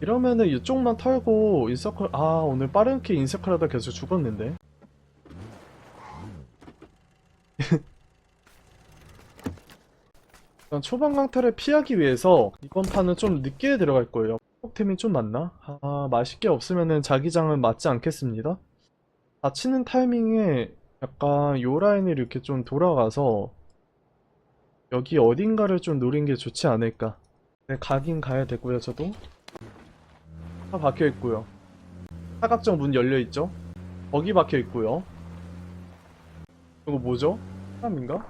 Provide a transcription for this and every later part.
이러면은 이쪽만 털고 인서클 아 오늘 빠른키 인서클 하다 계속 죽었는데. 일단 초반 강타를 피하기 위해서 이번 판은 좀 늦게 들어갈 거예요. 폭템이 좀 많나? 아 맛있게 없으면은 자기장은 맞지 않겠습니다. 다치는 타이밍에 약간 요 라인을 이렇게 좀 돌아가서 여기 어딘가를 좀 노린 게 좋지 않을까. 네 가긴 가야 되고요 저도 차 박혀 있고요. 사각정 문 열려 있죠? 거기 박혀 있고요. 이거 뭐죠? 사람인가?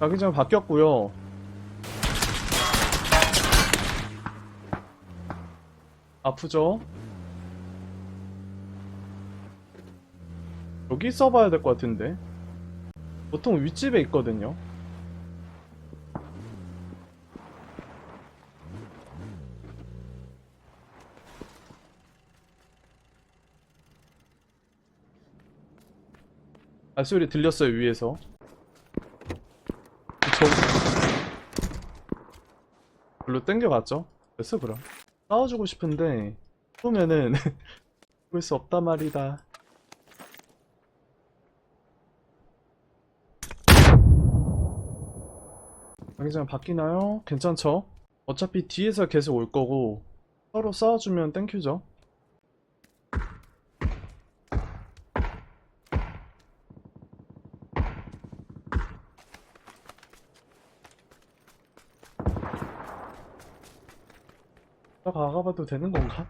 자기장 바뀌었고요. 아프죠? 여기 써봐야 될 것 같은데. 보통 윗집에 있거든요. 발소리 들렸어요, 위에서. 저... 별로 땡겨갔죠? 됐어, 그럼. 싸워주고 싶은데, 보면은, 볼 수 없단 말이다. 자기장 바뀌나요? 괜찮죠? 어차피 뒤에서 계속 올 거고 서로 싸워주면 땡큐죠 나 가가봐도 되는 건가?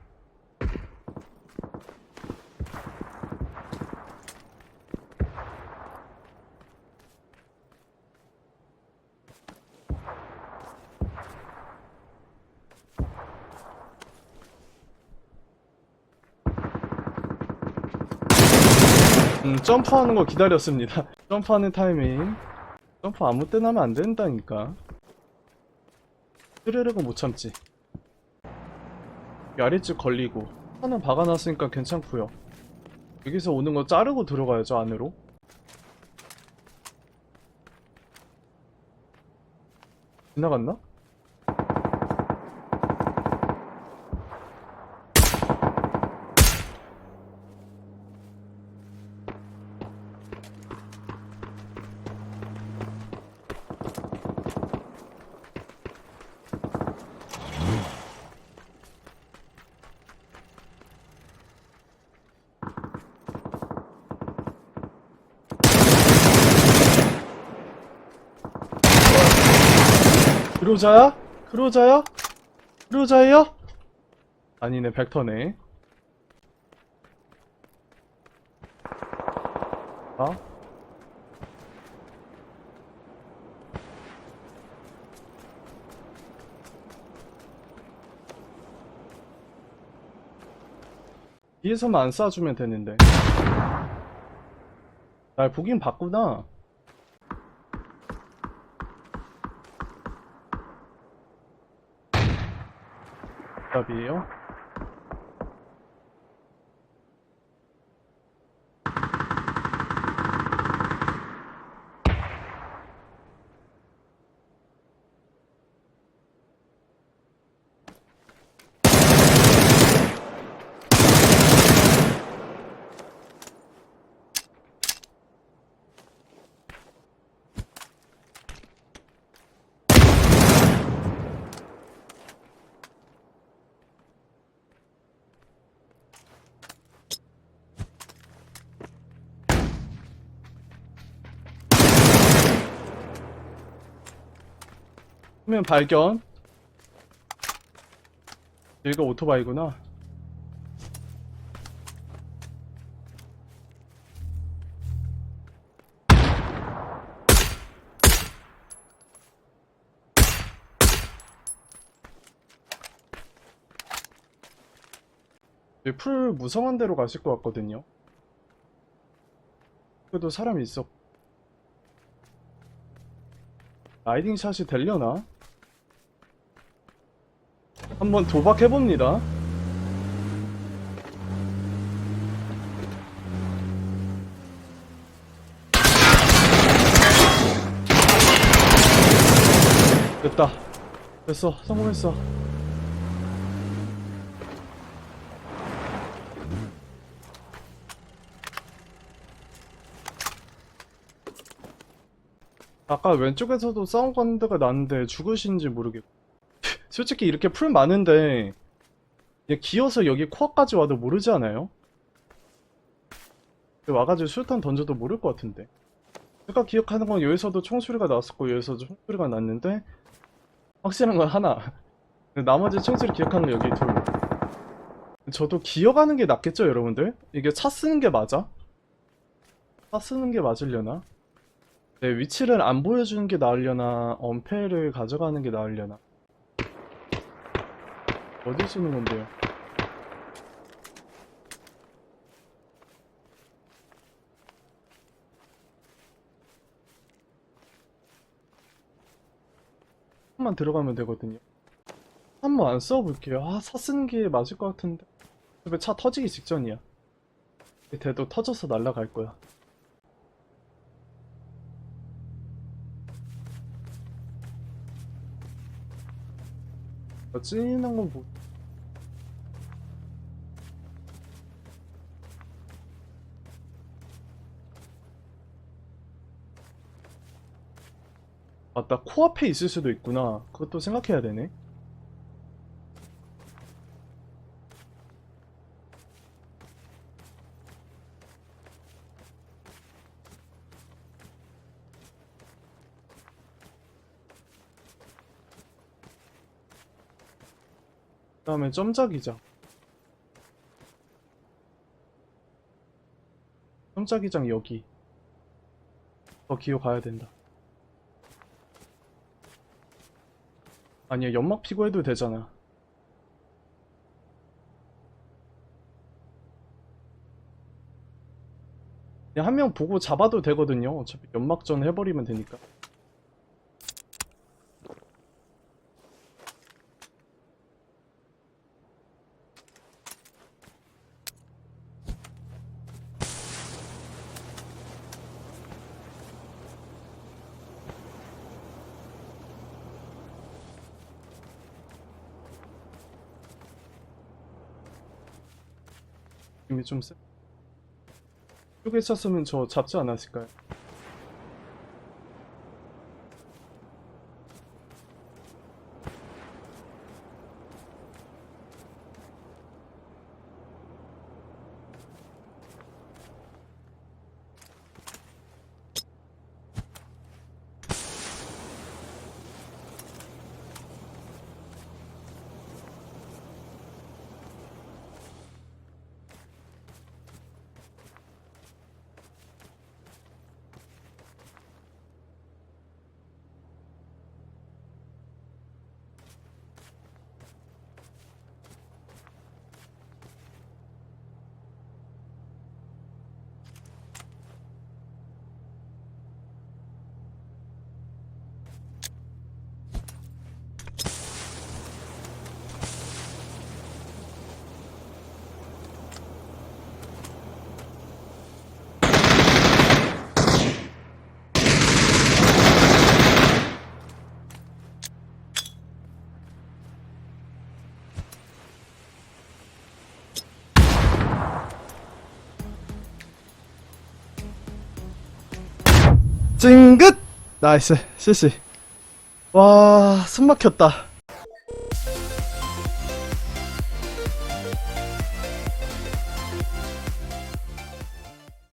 음, 점프하는 거 기다렸습니다. 점프하는 타이밍. 점프 아무 때나 하면 안 된다니까. 스르륵은 못 참지. 이 아래쪽 걸리고. 하나 박아놨으니까 괜찮고요. 여기서 오는 거 자르고 들어가야죠, 안으로. 지나갔나? 그로자야? 그로자야? 그로자예요? 아니네 벡터네 아? 뒤에서만 안 쏴주면 되는데 날 보긴 봤구나 pavilhão. 화면 발견. 얘가 오토바이구나. 얘풀 무성한 데로 가실 것 같거든요. 그래도 사람이 있어. 라이딩 샷이 되려나? 한번 도박해봅니다. 됐다. 됐어. 성공했어. 아까 왼쪽에서도 싸운 건데가 났는데 죽으신지 모르겠고. 솔직히 이렇게 풀 많은데 얘 기어서 여기 코앞까지 와도 모르지 않아요? 와가지고 술탄 던져도 모를 것 같은데 제가 기억하는 건 여기서도 총소리가 났었고 여기서도 총소리가 났는데 확실한 건 하나 나머지 총소리 기억하는 건 여기 둘 저도 기어가는 게 낫겠죠 여러분들? 이게 차 쓰는 게 맞아? 차 쓰는 게 맞으려나? 네, 위치를 안 보여주는 게 나으려나 엄폐를 가져가는 게 나으려나 어디 쓰는 건데요? 한번 들어가면 되거든요. 한번 안 써볼게요. 아, 차 쓰는 게 맞을 것 같은데. 차 터지기 직전이야. 대도 터져서 날아갈 거야. 어, 찐한 건 뭐. 맞다. 코앞에 있을 수도 있구나. 그것도 생각해야 되네. 그 다음에 점자기장. 점자기장 여기. 더 기어 가야 된다. 아니야, 연막 피고 해도 되잖아. 그냥 한 명 보고 잡아도 되거든요. 어차피 연막전 해버리면 되니까. 이미 좀 세. 쪽에 있었으면 저 잡지 않았을까요? 찡긋! 나이스, 실시. 와, 숨 막혔다.